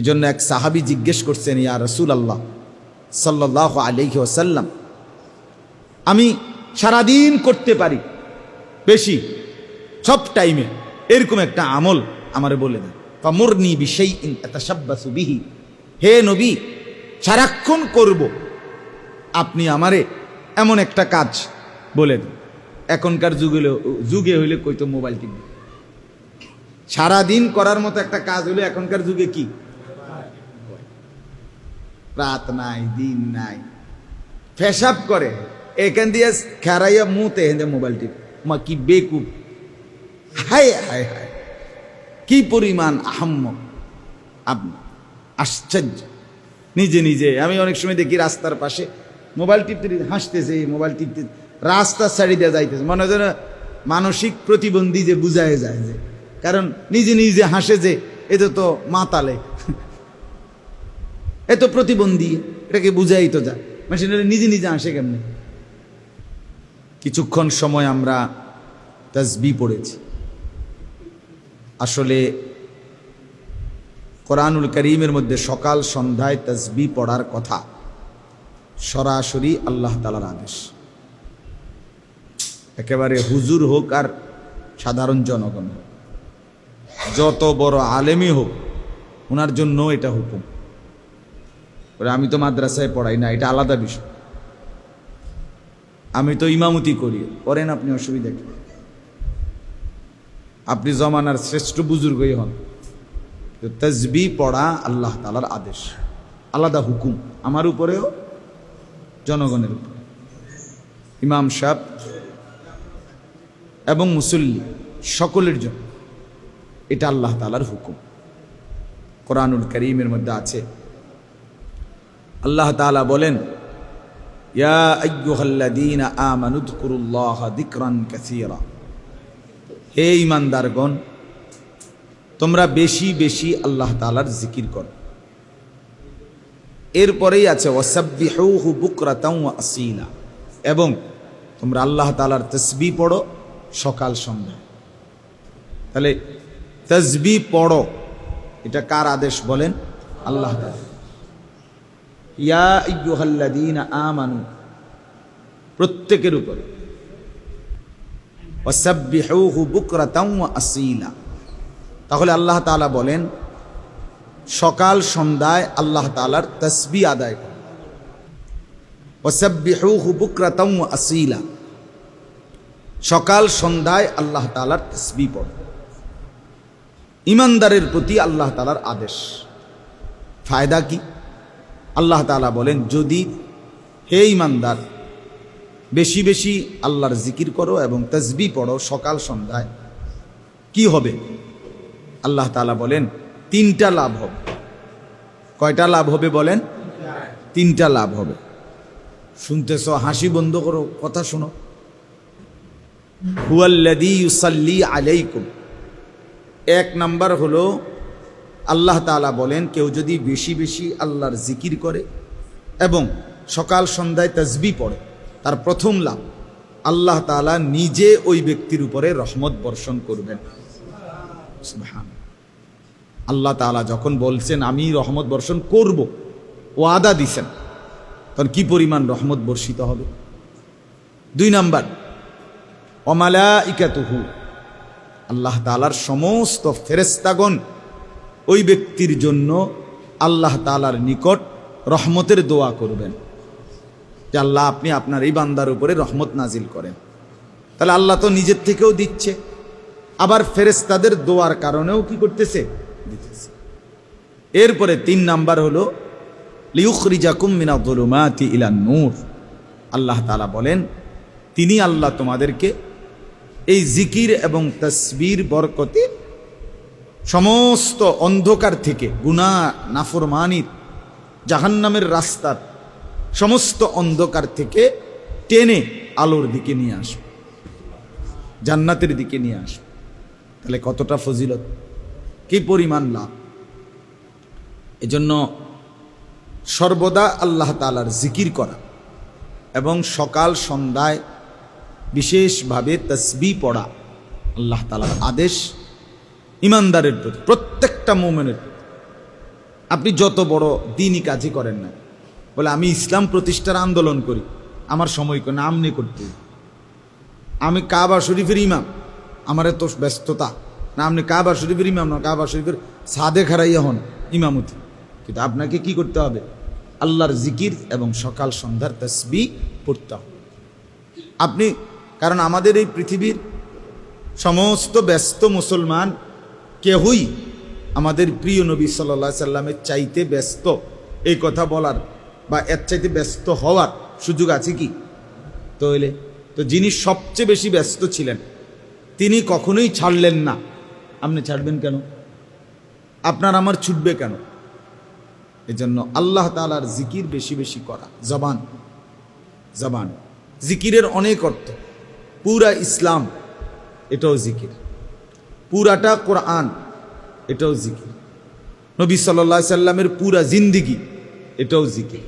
এই জন্য এক সাহাবি জিজ্ঞেস করছেন, ইয়া রসুল আল্লাহ সাল্লাহ আলহি ওসাল্লাম আমি সারাদিন করতে পারি, বেশি, সব টাইমে, এরকম একটা আমল আমারে বলে দেন। ফামুরনি বিশেই বিহি, হে নবী, সারাক্ষণ করব, আপনি আমারে এমন একটা কাজ বলে দেন। এখনকার যুগে যুগে হইলে কইতো মোবাইল টিপবে? সারাদিন করার মতো একটা কাজ হইলে এখনকার যুগে কি? রাত নাই, দিন নাই। ফেসাব করে। এখান দিয়ে খেরাইয়া মুতে হেঁদে মোবাইল টিপ। মা, কি বেকুব। হায় হায় হায়। কি পরিমাণ আহম্ম আপনি, আশ্চর্য। নিজে নিজে। আমি অনেক সময় দেখি রাস্তার পাশে মোবাইল টিপতে হাসতেছে মোবাইল টিপতে। সাইডে দিয়ে যাইতেছে। মনে হয় মানসিক প্রতিবন্ধী যে বুঝায় যায় যে। কারণ নিজে নিজে হাসে যে এটা তো মাতালে। এ তো প্রতিবন্ধী, এটাকে বুঝাই তো যায় মেশিনারি নিজে নিজে আসে কেমনে? কিছুক্ষণ সময় আমরা তাজবি পড়েছি। আসলে কোরআনুল করিমের মধ্যে সকাল সন্ধ্যায় তাজবি পড়ার কথা সরাসরি আল্লাহ তালার আদেশ। একেবারে হুজুর হোক আর সাধারণ জনগণ যত বড় আলেমই হোক ওনার জন্য এটা হুকুম। আমি তো মাদ্রাসায় পড়াই না, এটা আলাদা বিষয়। আমি তো ইমামতি করি। করেন আপনি, অসুবিধা কি? আপনি জমানার শ্রেষ্ঠ বুজুর্গই হন। তসবি পড়া আল্লাহ তালার আদেশ। আলাদা হুকুম, আমার উপরেও, জনগণের উপরে। ইমাম সাহ এবং মুসল্লি সকলের জন্য এটা আল্লাহ তালার হুকুম। কোরআনুল করিমের মধ্যে আছে আল্লাহ তালা বলেন হে ঈমানদারগণ, তোমরা বেশি বেশি আল্লাহ তাআলার জিকির করো। এরপরেই আছে, ওয়াসাব্বিহুহু বুকরাতাও ওয়া আসীলা। এবং তোমরা আল্লাহ তালার তাসবিহ পড়ো সকাল সন্ধ্যা। তাহলে তাসবিহ পড়ো, এটা কার আদেশ বলেন? আল্লাহ তাআলা ইয়া ইয়ুহাল্লাদিনা আমানু। প্রত্যেকের উপরে। ওয়াসাব্বিহুহু বুকরাতাও ওয়া আসীলা। তাহলে আল্লাহ তাআলা বলেন, সকাল সন্ধ্যায় আল্লাহ তালার তসবি আদায় করো। ওয়াসাব্বিহুহু বুকরাতাও ওয়া আসীলা। সকাল সন্ধ্যায় আল্লাহ তাআলার তাসবিহ পড়ো। ইমানদারের প্রতি আল্লাহ তাআলার আদেশ। ফায়দা কি? আল্লাহ তালা বলেন, যদি হে ইমানদার বেশি বেশি আল্লাহর জিকির করো এবং তসবি পড়ো সকাল সন্ধ্যায়, কি হবে? আল্লাহ তালা বলেন, তিনটা লাভ হবে। কয়টা লাভ হবে বলেন? তিনটা লাভ হবে। শুনতেছ, হাসি বন্ধ করো, কথা শোনো। হুয়াল্লাদি ইউসাল্লি আলাইকুম। এক নাম্বার হলো আল্লাহ তালা বলেন, কেউ যদি বেশি বেশি আল্লাহর জিকির করে এবং সকাল সন্ধ্যায় তসবি পড়ে, তার প্রথম লাভ আল্লাহ তালা নিজে ওই ব্যক্তির উপরে রহমত বর্ষণ করবেন। আল্লাহ তালা যখন বলছেন, আমি রহমত বর্ষণ করব ও আদা দিছেন। তখন কি পরিমাণ রহমত বর্ষিত হবে? দুই নাম্বার অমালা ইকাতুহু আল্লাহ তালার সমস্ত ফেরেস্তাগণ ওই ব্যক্তির জন্য আল্লাহ তালার নিকট রহমতের দোয়া করবেন। যে আল্লাহ, আপনি আপনার এই বান্দার উপরে রহমত নাজিল করেন। তাহলে আল্লাহ তো নিজের থেকেও দিচ্ছে। আবার ফেরেস্তাদের দোয়ার কারণেও কি করতেছে? দিতেছে। এরপরে তিন নাম্বার হলো আল্লাহ তাআলা বলেন, তিনি আল্লাহ তোমাদেরকে এই জিকির এবং তসবির বরকতে সমস্ত অন্ধকার থেকে গুণা নাফরমানির জাহান্নামের রাস্তার সমস্ত অন্ধকার থেকে টেনে আলোর দিকে নিয়ে আসবে, জান্নাতের দিকে নিয়ে আসবে। তাহলে কতটা ফজিলত? কি পরিমাণ লাভ? এজন্য সর্বদা আল্লাহ তালার জিকির করা এবং সকাল সন্ধ্যায় বিশেষভাবে তসবি পড়া আল্লাহ তালার আদেশ ইমানদারের প্রতি, প্রত্যেকটা মোমেনের। আপনি যত বড় দিনই কাজই করেন না, বলে আমি ইসলাম প্রতিষ্ঠার আন্দোলন করি, আমার সময় করে নাম নিয়ে করতে। আমি কাবা শরীফের ইমাম, আমার এত ব্যস্ততা। না, আপনি কাবা শরীফের ইমাম না, কাবা শরীফের সাদে খারাইয়া হন, ইমামতি। কিন্তু আপনাকে কি করতে হবে? আল্লাহর জিকির এবং সকাল সন্ধ্যার তসবি পড়তে হবে। আপনি, কারণ আমাদের এই পৃথিবীর সমস্ত ব্যস্ত মুসলমান কেহই আমাদের প্রিয় নবী সাল্লা সাল্লামের চাইতে ব্যস্ত। এই কথা বলার বা এর চাইতে ব্যস্ত হওয়ার সুযোগ আছে কি? তাহলে, তো যিনি সবচেয়ে বেশি ব্যস্ত ছিলেন, তিনি কখনোই ছাড়লেন না। আপনি ছাড়বেন কেন? আপনার আমার ছুটবে কেন? এজন্য আল্লাহ তালার জিকির বেশি বেশি করা। জবান জবান। জিকিরের অনেক অর্থ। পুরা ইসলাম এটাও জিকির। পুরাটা কোরআন, এটাও জিকির। নবী সাল্লা সাল্লামের পুরা জিন্দিগি, এটাও জিকির।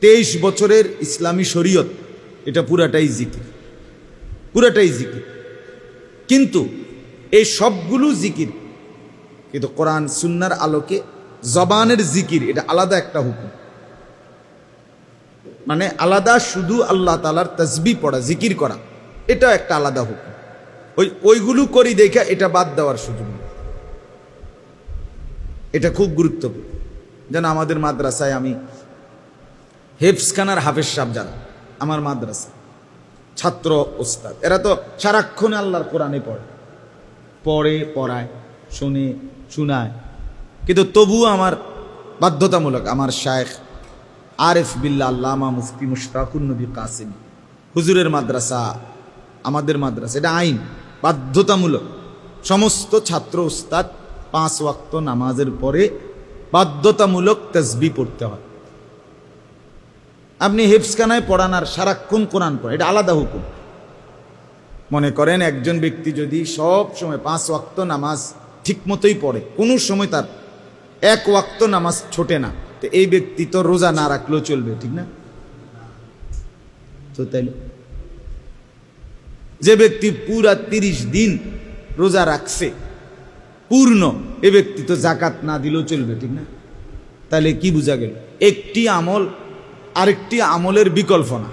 তেইশ বছরের ইসলামী শরীয়ত, এটা পুরাটাই জিকির। পুরাটাই জিকির। কিন্তু এই সবগুলো জিকির, কিন্তু কোরআন সুন্নার আলোকে জবানের জিকির, এটা আলাদা একটা হুকুম। মানে আলাদা শুধু আল্লাহ তালার তসবি পড়া, জিকির করা এটা একটা আলাদা হুকুম। ওই, ওইগুলো করি দেখে এটা বাদ দেওয়ার সুযোগ এটা খুব গুরুত্বপূর্ণ। যেন আমাদের মাদ্রাসায় আমি হেফসখানার হাফেজ সাহ যারা, আমার মাদ্রাসা, ছাত্র ওস্তাদ, এরা তো সারাক্ষণে আল্লাহর কোরআনে পড়ে। পড়ে, পড়ায়, শোনে, শোনায়। কিন্তু তবুও আমার বাধ্যতামূলক আমার শায়েখ আরেফ বিল্লা আল্লামা মুফতি মুশতাকুর নবী কাসিম, হুজুরের মাদ্রাসা, আমাদের মাদ্রাসা, এটা আইন। বাধ্যতামূলক। সমস্ত ছাত্র উস্তাদ পাঁচ ওয়াক্ত নামাজের পরে বাধ্যতামূলক তসবি পড়তে হয়। আপনি হেফসখানায় পড়ান আর সারাক্ষণ কোরআন পড়েন, এটা আলাদা হুকুম। মনে করেন একজন ব্যক্তি যদি সব সময় পাঁচ ওয়াক্ত নামাজ ঠিক মতোই পড়ে, কোনো সময় তার এক ওয়াক্ত নামাজ ছোটে না, তো এই ব্যক্তি তো রোজা না রাখলেও চলবে, ঠিক না? তো তাইলে যে ব্যক্তি পুরা তিরিশ দিন রোজা রাখছে, পূর্ণ, এ ব্যক্তি তো জাকাত না দিলেও চলবে, ঠিক না? তাহলে কি বোঝা গেল? একটি আমল আরেকটি আমলের বিকল্প না।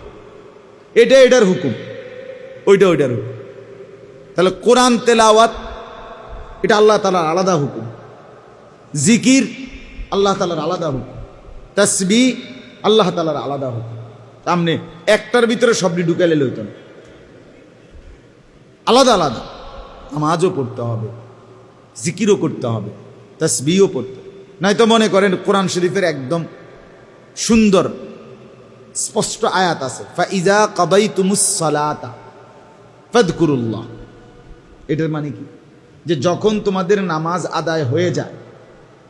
এটা এটার হুকুম, ওইটা ওইটার হুকুম। তাহলে কোরআন তেলাওয়াত, এটা আল্লাহ তালার আলাদা হুকুম। জিকির, আল্লাহ তালার আলাদা হুকুম। তসবি, আল্লাহ তালার আলাদা হুকুম। সামনে একটার ভিতরে সবটি ঢুকালে লইত না। আলাদা আলাদা। নামাজও পড়তে হবে, জিকিরও করতে হবে তসবিও পড়তে নয়তো মনে করেন কোরআন শরীফের একদম সুন্দর, স্পষ্ট আয়াত আছে, ফাইজা কবাই তুমুসালাতা ফদকুরুল্লাহ। এটার মানে কি? যে যখন তোমাদের নামাজ আদায় হয়ে যায়,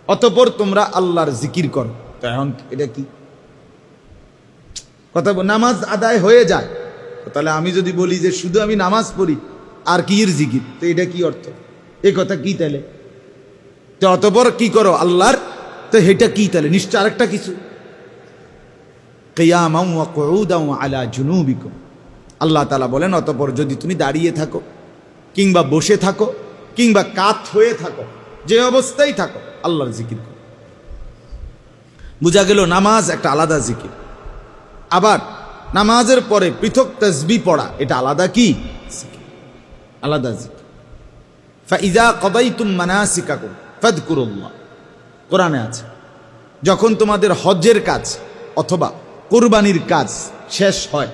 অতপর তোমরা আল্লাহর জিকির করো। তো এখন এটা কি? কথা নামাজ আদায় হয়ে যায়। তাহলে আমি যদি বলি যে শুধু আমি নামাজ পড়ি আর কি জিকির? তো এটা কি অর্থ? এই কথা কি তাহলে তো অতপর কি করো, আল্লাহর? তো এটা কি তাহলে নিশ্চয় আরেকটা কিছু। আলা জুনুবিকুম। আল্লাহ তালা বলেন, অতপর যদি তুমি দাঁড়িয়ে থাকো, কিংবা বসে থাকো, কিংবা কাত হয়ে থাকো, যে অবস্থায় থাকো, আল্লাহর জিকির করো। বোঝা গেল নামাজ একটা আলাদা জিকির। আবার নামাজের পরে পৃথক তসবি পড়া, এটা আলাদা কি। আলাদা জিকির। ফাইজা কদাইতুম মানাসিকাকুম, ফাদকুরুল্লাহ। কোরআনে আছে, যখন তোমাদের হজ্জের কাজ অথবা কোরবানির কাজ শেষ হয়,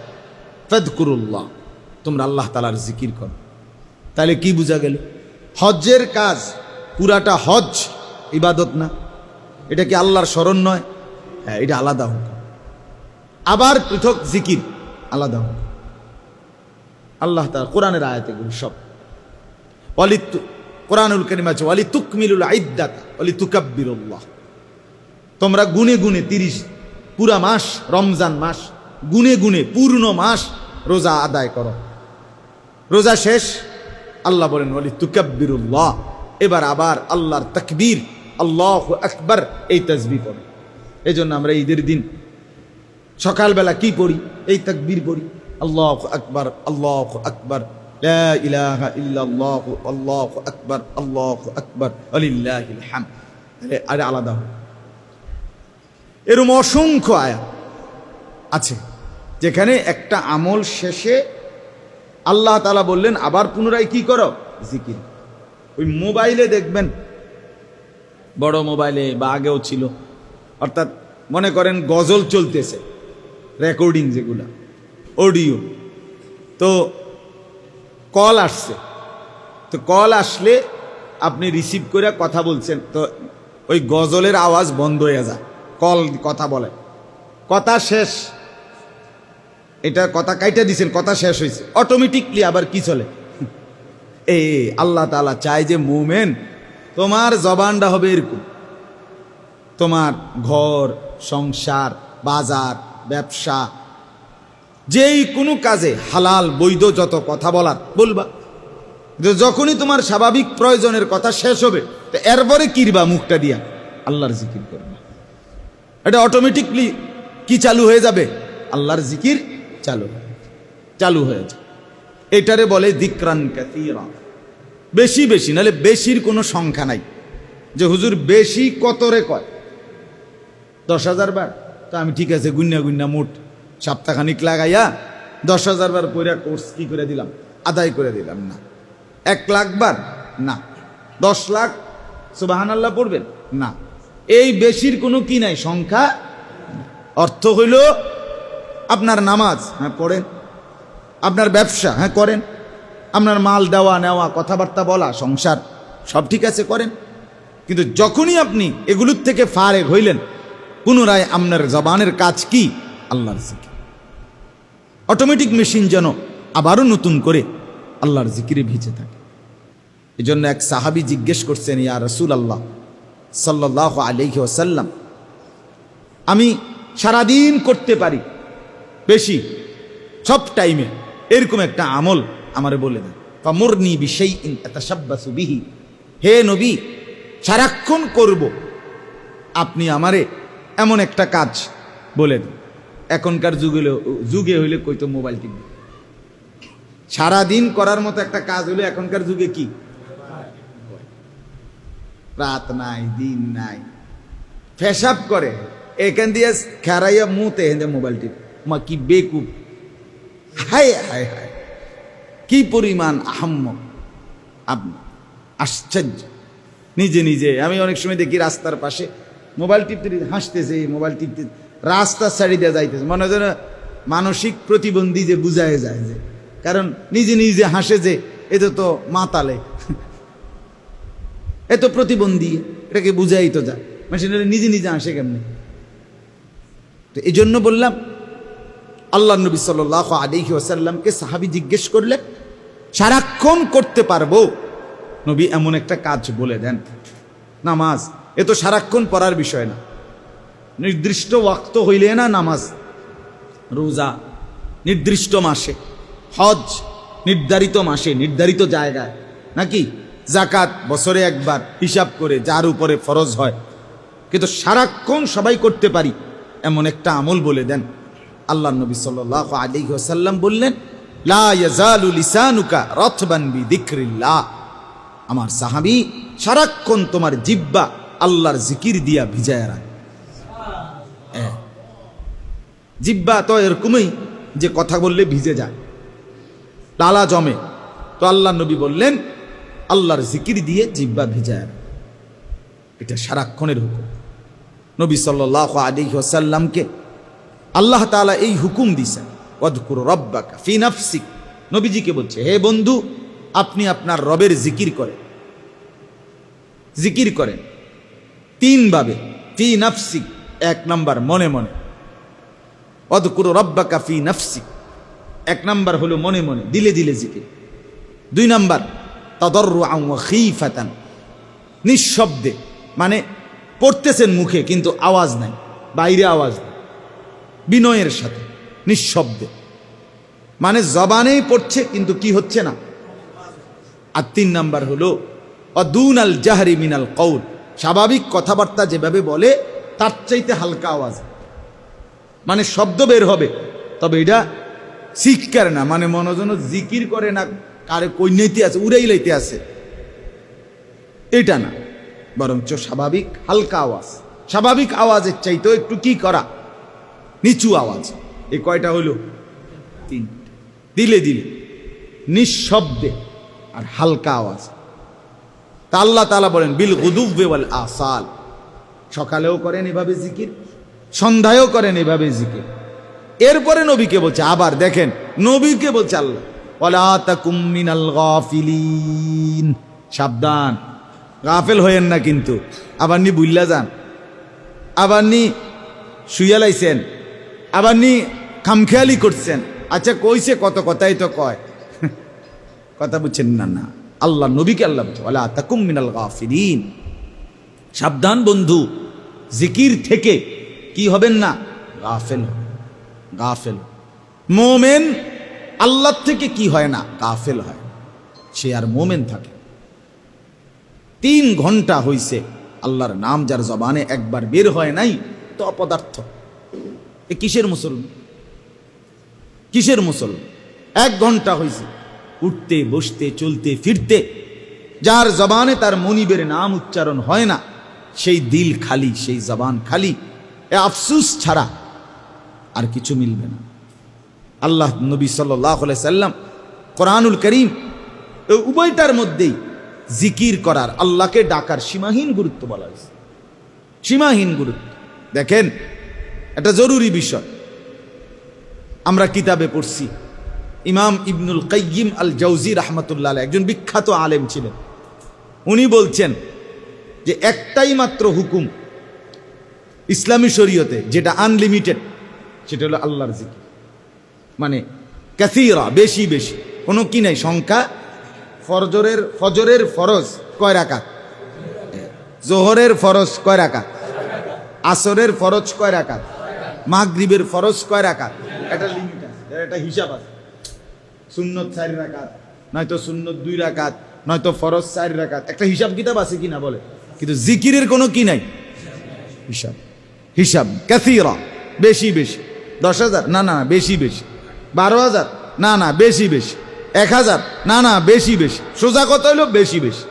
ফেদকুরুল্লাহ, তোমরা আল্লাহ তালার জিকির করো। তাহলে কি বোঝা গেল? হজ্জের কাজ, পুরাটা হজ ইবাদত না? এটা কি আল্লাহর স্মরণ নয়? হ্যাঁ এটা আলাদা হোক আবার পৃথক জিকির, আলাদা হোক আল্লাহ তালা কোরআনের আয়াত এগুলো সব। অলি কোরআনুল করিম আছে অলি তুকমিলুল আইদাতা অলি তুকাব্বিরুল্লাহ তোমরা গুনে গুনে তিরিশ, পুরা মাস, রমজান মাস, গুনে গুনে পূর্ণ মাস রোজা আদায় করো। রোজা শেষ, আল্লাহ বলেন বলি তুকাব্বিরুল্লাহ এবার আবার আল্লাহর তকবীর, আল্লাহ আকবার, এই তসবি পড়ে। এই জন্য আমরা ঈদের দিন সকালবেলা কি পড়ি? এই তকবীর পড়ি। আল্লাহ আকবার আল্লাহ আকবার। আল্লাহু আকবার আল্লাহু আকবার, আলিল্লাহিল হামদ। আরে আলাদা এরম অসংখ্য আয়াত আছে, যেখানে একটা আমল শেষে আল্লাহ তালা বললেন, আবার পুনরায় কি করো? জিকির। ওই মোবাইলে দেখবেন, বড় মোবাইলে বা আগেও ছিল, অর্থাৎ মনে করেন গজল চলতেছে, রেকর্ডিং যেগুলা। অডিও। তো কল আসছে। তো কল আসলে আপনি রিসিভ করে কথা বলছেন। তো ওই গজলের আওয়াজ বন্ধ হয়ে যায়। কল কথা বলে। কথা শেষ। এটা কথা কাইটা দিছেন, কথা শেষ হয়েছে অটোমেটিকলি আবার কি চলে? এ, আল্লাহ তালা চায় যে মুমেন, তোমার জবানটা হবে এরকম। তোমার ঘর, সংসার, বাজার, ব্যবসা যেই কোনো কাজে হালাল, বৈধ যত কথা বলার, বলবা। যে যখনই তোমার স্বাভাবিক প্রয়োজনের কথা শেষ হবে, তো এরপরে কিরবা মুখটা দিয়া? আল্লাহর জিকির করবা। এটা অটোমেটিকলি কি চালু হয়ে যাবে? আল্লাহর জিকির চালু চালু হয়ে যাবে। এটারে বলে দিক্রান বেশি বেশি, নাহলে বেশির কোনো সংখ্যা নাই। যে হুজুর বেশি কতরে কয়? দশ হাজার বার? তো আমি ঠিক আছে গুন্না গুন্না মোট সপ্তাহখানিক লাগাইয়া দশ হাজার বার কইরা কোর্স কি করে দিলাম? আদায় করে দিলাম না। এক লাখ বার? না। দশ লাখ? সুবাহান আল্লাহ পড়বেন? না। এই বেশির কোনো কি নাই? সংখ্যা? অর্থ হইল আপনার নামাজ। হ্যাঁ পড়েন। আপনার ব্যবসা। হ্যাঁ করেন। আপনার মাল দেওয়া, নেওয়া, কথাবার্তা বলা, সংসার, সব ঠিক আছে, করেন। কিন্তু যখনই আপনি এগুলোর থেকে ফারেক হইলেন পুনরায় আপনার জবানের কাজ কি? আল্লাহর জিকির। অটোমেটিক মেশিন যেন আবারও নতুন করে আল্লাহর জিকিরে ভিজে থাকে। এই জন্য এক সাহাবি জিজ্ঞেস করছেন, ইয়া রসুল আল্লাহ সাল্লাহ আলহি ওসাল্লাম আমি সারাদিন করতে পারি, বেশি, সব টাইমে, এরকম একটা আমল আমারে বলে দেন। ফামুরনি বিশেই তাসাব্বাসু বিহি, হে নবী, সারাক্ষণ করব, আপনি আমারে এমন একটা কাজ বলে দেন। এখনকার যুগে যুগে হইলে কইতো মোবাইল টিপবে সারাদিন করার মতো একটা কাজ হইলে এখনকার যুগে কি? রাত নাই, দিন নাই। ফেসাব করে, এখান দিয়ে খেরাইয়া মুতে হেঁদে মোবাইল টিপ। মা, কি বেকুব। হায় হায় হায়। কি পরিমাণ আহম্ম। আপনি আশ্চর্য। নিজে নিজে। আমি অনেক সময় দেখি রাস্তার পাশে মোবাইল টিপতে হাসতেছে মোবাইল টিপতে রাস্তা ছাড়ি দিয়ে যাইতেছে। মনে হয় মানসিক প্রতিবন্ধী যে বুঝায় যায় যে। কারণ নিজে নিজে হাসে যে এতে তো মাতালে। এ তো প্রতিবন্ধী, এটাকে বুঝাই তো যায়। মেশিনারি নিজে নিজে হাসে কেমনে? তো এই জন্য বললাম আল্লাহ নবী সাল আলিহি ওসাল্লামকে সাহাবি জিজ্ঞেস করলে, সারাক্ষণ করতে পারব? নবী এমন একটা কাজ বলে দেন। নামাজ, এ তো সারাক্ষণ পড়ার বিষয় না। নির্দিষ্ট ওয়াক্ত হইলে না নামাজ? রোজা নির্দিষ্ট মাসে। হজ নির্ধারিত মাসে, নির্ধারিত জায়গায়। নাকি জাকাত বছরে একবার হিসাব করে যার উপরে ফরজ হয়। কিন্তু সারাক্ষণ সবাই করতে পারি, এমন একটা আমল বলে দেন। আল্লাহ নবী সাল আলী সাল্লাম বললেন আমার সাহাবি সারাক্ষণ তোমার জিব্বা আল্লাহর জিকির দিয়া ভিজায় রাখ। জিব্বা তো এরকমই যে কথা বললে ভিজে যায়। ডালা জমে। তো আল্লাহ নবী বললেন, আল্লাহর জিকির দিয়ে জিব্বা ভিজায় এটা সারাক্ষণের হুকুম। নবী সাল্লাহ আলী ওসাল্লামকে আল্লাহ তাআলা এই হুকুম দিছেন অদকুর রব্বাকা ফি নাফসিক। নবীজিকে বলছে, হে বন্ধু, আপনি আপনার রবের জিকির করেন। জিকির করেন তিনভাবে ফি নাফসিক এক নাম্বার মনে মনে। অদকুর রব্বা কাফি নাফসিক এক নাম্বার হলো মনে মনে, দিলে দিলে জিকির। দুই নাম্বার তদর্রু খিফাতান। নিঃশব্দে মানে পড়তেছেন মুখে কিন্তু আওয়াজ নাই, বাইরে আওয়াজ নাই। বিনয়ের সাথে, নিঃশব্দে। মানে জবানেই পড়ছে কিন্তু কি হচ্ছে না। আর তিন নাম্বার হলো অদুন আল জাহারি মিনাল কৌল স্বাভাবিক কথাবার্তা যেভাবে বলে তার চাইতে হালকা আওয়াজ। মানে শব্দ বের হবে। তবে এটা শিক্ষার না। মানে মনোজন জিকির করে না, কারে কৈন্যতে আছে, উড়াই লাইতে আছে। এটা না। বরঞ্চ স্বাভাবিক হালকা আওয়াজ। স্বাভাবিক আওয়াজের চাইতেও একটু কি করা? নিচু আওয়াজ। এই কয়টা হলো? তিনটা। দিলে দিলে। নিঃশব্দে আর হালকা আওয়াজ। তা আল্লাহ তালা বলেন, বিল গুদুব্বে ওয়াল আসাল। সকালেও করেন এভাবে জিকির, সন্ধ্যায়ও করেন এভাবে জিকির। এরপরে নবীকে বলছে, আবার দেখেন, নবীকে বলছে আল্লাহ সাবধান। গাফেল হয়েন না কিন্তু। আবার নি বুইল্লা যান। আবার নি শুইয়া লাইছেন। আবার নি খামখেয়ালি করছেন। আচ্ছা কইছে কত কথাই তো কয়। কথা বুঝছেন না না। আল্লাহ নবীকে আল্লাহ বলছে, ওয়ালা তাকুম মিনাল গাফিলিন। সাবধান বন্ধু জিকির থেকে কি হবেন না? গাফেল। গাফেল। মোমেন আল্লাহ থেকে কি হয় না? গাফেল হয়। সে আর মোমেন থাকে। তিন ঘণ্টা হইছে আল্লাহর নাম যার জবানে একবার বের হয় নাই তো অপদার্থ এ কিসের মুসলমান কিসের মুসলমান এক ঘণ্টা হইছে। উঠতে বসতে চলতে ফিরতে যার জবানে তার মনিবের নাম উচ্চারণ হয় না। সেই দিল খালি, সেই জবান খালি, এ আফসুস ছাড়া আর কিছু মিলবে না। আল্লাহ নবী সাল্লাহ সাল্লাম কোরআনুল করিম উভয়টার মধ্যেই জিকির করার, আল্লাহকে ডাকার সীমাহীন গুরুত্ব বলা হয়েছে। সীমাহীন গুরুত্ব। দেখেন, এটা জরুরি বিষয়। আমরা কিতাবে পড়ছি, ইমাম ইবনুল কাইয়িম আল জৌজি রহমতুল্লাহ একজন বিখ্যাত আলেম ছিলেন। উনি বলছেন যে একটাই মাত্র হুকুম ইসলামী শরীয়তে যেটা আনলিমিটেড সেটা হলো আল্লাহর জিকির। মানে ক্যাথিরা বেশি বেশি। কোনো কি নাই, সংখ্যা ফরজরের, ফজরের ফরজ কয় রাকাত? জোহরের ফরজ কয় রাকাত? আসরের ফরজ কয় রাকাত? মাগরিবের ফরজ কয় রাকাত? একটা লিমিট আছে একটা হিসাব আছে। সুন্নত চার রাকাত, নয়তো সুন্নত দুই রাকাত, নয়তো ফরজ চার রাকাত। একটা হিসাব কিতাব আছে কিনা বলে? কিন্তু জিকিরের কোনো কি নাই? হিসাব। হিসাব। ক্যাথিরা বেশি বেশি। দশ হাজার? না না, বেশি বেশি। বারো হাজার? না না, বেশি বেশি। এক হাজার? না না, বেশি বেশি। সোজা কত হইল বেশি বেশি।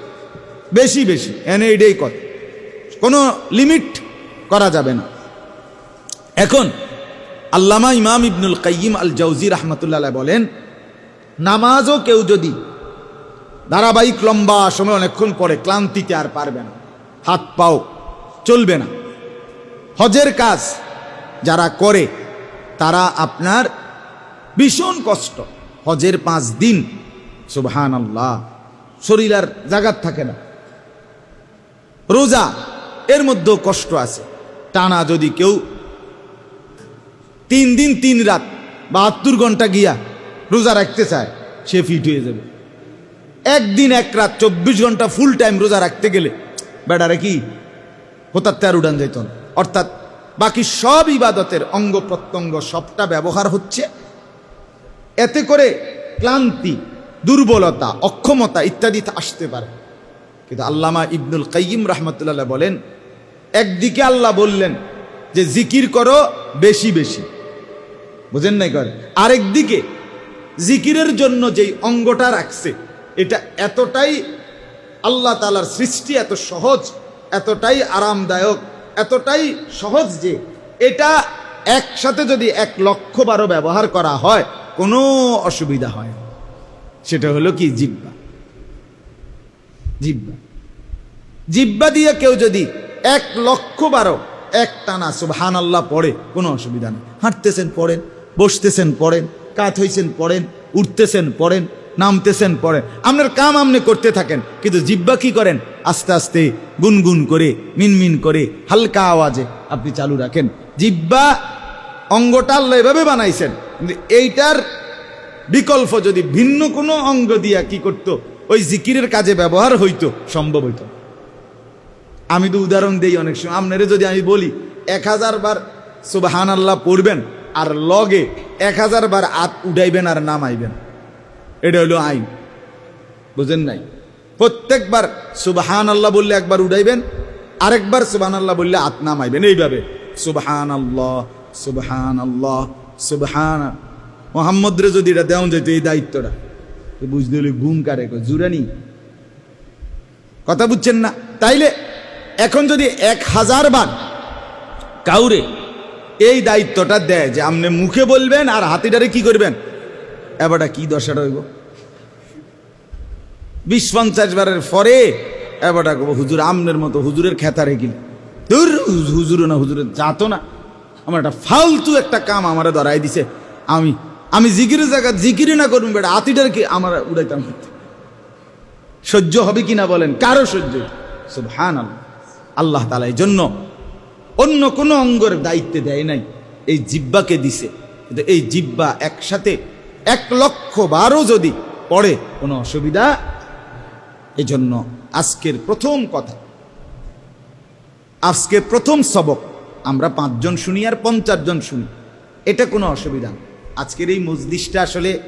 বেশি বেশি। এনে এটাই কত কোনো লিমিট করা যাবে না। এখন আল্লামা ইমাম ইবনুল কাইয়িম আল জৌজি রহমতুল্লাহ বলেন, নামাজও কেউ যদি ধারাবাহিক লম্বা সময় অনেকক্ষণ পরে ক্লান্তিতে আর পারবে না। হাত পাও, চলবে না। হজের কাজ যারা করে, তারা আপনার ভীষণ কষ্ট। হজের পাঁচ দিন সুবহান আল্লাহ শরীর আর জাগাত থাকে না। রোজা, এর মধ্যেও কষ্ট আছে। টানা যদি কেউ তিন দিন তিন রাত বাহাত্তর ঘণ্টা গিয়া রোজা রাখতে চায়, সে ফিট হয়ে যাবে। একদিন এক রাত চব্বিশ ঘণ্টা ফুল টাইম রোজা রাখতে গেলে বেড়ারে কি? হোতাতে আর উড়ান যেত অর্থাৎ বাকি সব ইবাদতের অঙ্গ প্রত্যঙ্গ সবটা ব্যবহার হচ্ছে। এতে করে ক্লান্তি, দুর্বলতা, অক্ষমতা ইত্যাদি আসতে পারে। কিন্তু আল্লামা ইবনুল কাইম রহমতুল্লাহ বলেন, একদিকে আল্লাহ বললেন যে জিকির করো বেশি বেশি। বুঝেন নাই করে আরেকদিকে জিকিরের জন্য যেই অঙ্গটা রাখছে, এটা এতটাই আল্লাহ তালার সৃষ্টি এত সহজ, এতটাই আরামদায়ক, এতটাই সহজ যে এটা একসাথে যদি এক লক্ষ বারো ব্যবহার করা হয়, কোনো অসুবিধা হয়। সেটা হলো কি? জিব্বা। জিব্বা। জিব্বা দিয়ে কেউ যদি এক লক্ষ বারো, এক টানা সুবহান আল্লাহ পড়ে, কোনো অসুবিধা নেই। হাঁটতেছেন, পড়েন, বসতেছেন, পড়েন, কাত হইছেন, পড়েন, উঠতেছেন, পড়েন নামতেছেন, পরে। আপনার কাম আপনি করতে থাকেন, কিন্তু জিব্বা কি করেন? আস্তে আস্তে গুনগুন করে, মিনমিন করে, হালকা আওয়াজে আপনি চালু রাখেন। জিব্বা অঙ্গটা আল্লাহ এভাবে বানাইছেন, কিন্তু এইটার বিকল্প যদি ভিন্ন কোনো অঙ্গ দিয়া কি করত, ওই জিকিরের কাজে ব্যবহার হইতো, সম্ভব হইতো। আমি তো উদাহরণ দেই অনেক সময় আপনারে যদি আমি বলি, এক হাজার বার সুবাহান আল্লাহ পড়বেন, আর লগে এক হাজার বার আত উঠাইবেন আর নামাইবেন। এটা হলো আইন। বুঝেন নাই? প্রত্যেকবার সুবাহান আল্লাহ বললে একবার উঠাইবেন, আরেকবার সুবাহান আল্লাহ বললে আত নামাইবেন। এইভাবে সুবহান আল্লাহ সুবহান। আল্লাহ সুবহান মোহাম্মদ রে যদি এটা দেওয়া যেত, এই দায়িত্বটা। বুঝতে হলে ঘুম কারে জুরানি কথা বুঝছেন না? তাইলে এখন যদি এক হাজার বার কাউরে এই দায়িত্বটা দেয় যে আপনি মুখে বলবেন আর হাতিটারে কি করবেন? এবারটা কি দশাটা হইব? বিশ পঞ্চাশ বারের পরে এবারটা কব, হুজুর আমনের মতো হুজুরের খেতা রেখিল দূর হুজুর না হুজুরের যাতো না। আমার একটা ফালতু একটা কাম আমারে ধরাই দিছে। আমি আমি জিকিরের জায়গা জিকিরি না করুন বেটা, আতিটার কি আমার উড়াইতাম সহ্য হবে কিনা বলেন? কারও সহ্য? হান আল্লাহ তালা এই জন্য অন্য কোনো অঙ্গের দায়িত্বে দেয় নাই। এই জিব্বাকে দিছে। এই জিব্বা একসাথে এক লক্ষ বারো যদি পড়ে কোনো অসুবিধা? এই জন্য আজকের প্রথম কথা। আজকে প্রথম সবক আমরা পাঁচজন শুনি আর পঞ্চাশ জন শুনি। এটা কোনো অসুবিধা আজকের এই মজলিসটা আসলে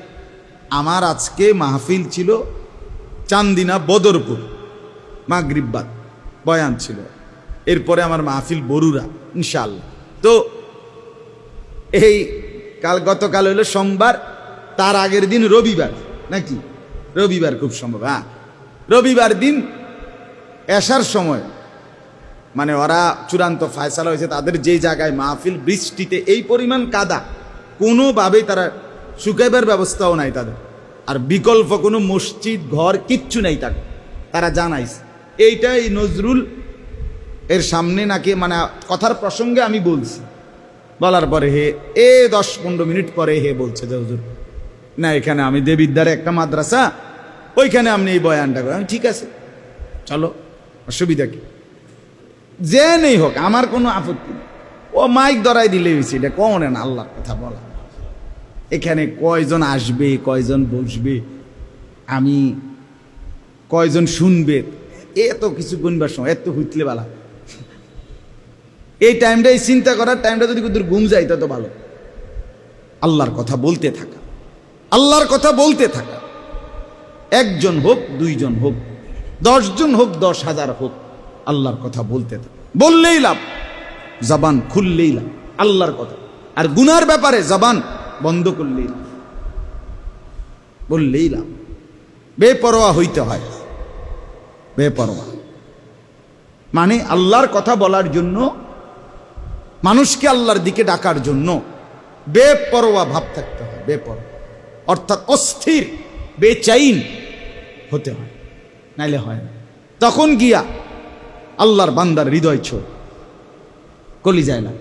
আমার আজকে মাহফিল ছিল চান্দিনা বদরপুর মাগরিব্বাদ বয়ান ছিল। এরপরে আমার মাহফিল বরুরা ইনশাল্লাহ তো এই কাল গতকাল হলো সোমবার তার আগের দিন রবিবার, নাকি? রবিবার খুব সম্ভব হ্যাঁ? রবিবার দিন এসার সময় মানে ওরা চূড়ান্ত ফায়সালা হয়েছে, তাদের যে জায়গায় মাহফিল, বৃষ্টিতে এই পরিমাণ কাদা, কোনোভাবেই তারা শুকাইবার ব্যবস্থাও নাই তাদের। আর বিকল্প কোনো মসজিদ, ঘর, কিচ্ছু নেই তাকে তারা জানাইছে। এইটাই নজরুল এর সামনে নাকি মানে কথার প্রসঙ্গে আমি বলছি। বলার পরে হে, এ দশ পনেরো মিনিট পরে হে বলছে যে না, এখানে আমি দেবিদ্বারে একটা মাদ্রাসা, ওইখানে আপনি এই বয়ানটা করেন। ঠিক আছে। চলো, অসুবিধা কি? যে নেই হোক, আমার কোনো আপত্তি ও মাইক ধরাই দিলে হয়েছে, এটা কমন না, আল্লাহর কথা বলা। এখানে কয়জন আসবে, কয়জন বসবে, আমি কয়জন শুনবে, এত কিছু গুনবার সময়, এত হুইতলে বালা। এই টাইমটাই চিন্তা করার, টাইমটা যদি ঘুম যায় তত ভালো। আল্লাহর কথা বলতে থাকা। আল্লাহর কথা বলতে থাকা। একজন হোক, দুইজন হোক, দশজন হোক, দশ হাজার হোক, আল্লাহর কথা বলতে থাকা। বললেই লাভ, জবান খুললেই লাভ, আল্লাহর কথা। আর গুনার ব্যাপারে জবান বন্ধ করলেই লাভ। বললেই লাভ। বেপরোয়া হইতে হয়। বেপরোয়া। মানে আল্লাহর কথা বলার জন্য, মানুষকে আল্লাহর দিকে ডাকার জন্য বেপরোয়া ভাব থাকতে হয়, বেপরোয়া। অর্থাৎ অস্থির, বেচাইন হতে হয়, নাইলে হয় না। তখন গিয়া আল্লাহর বান্দার হৃদয় ছোট কলি যায় না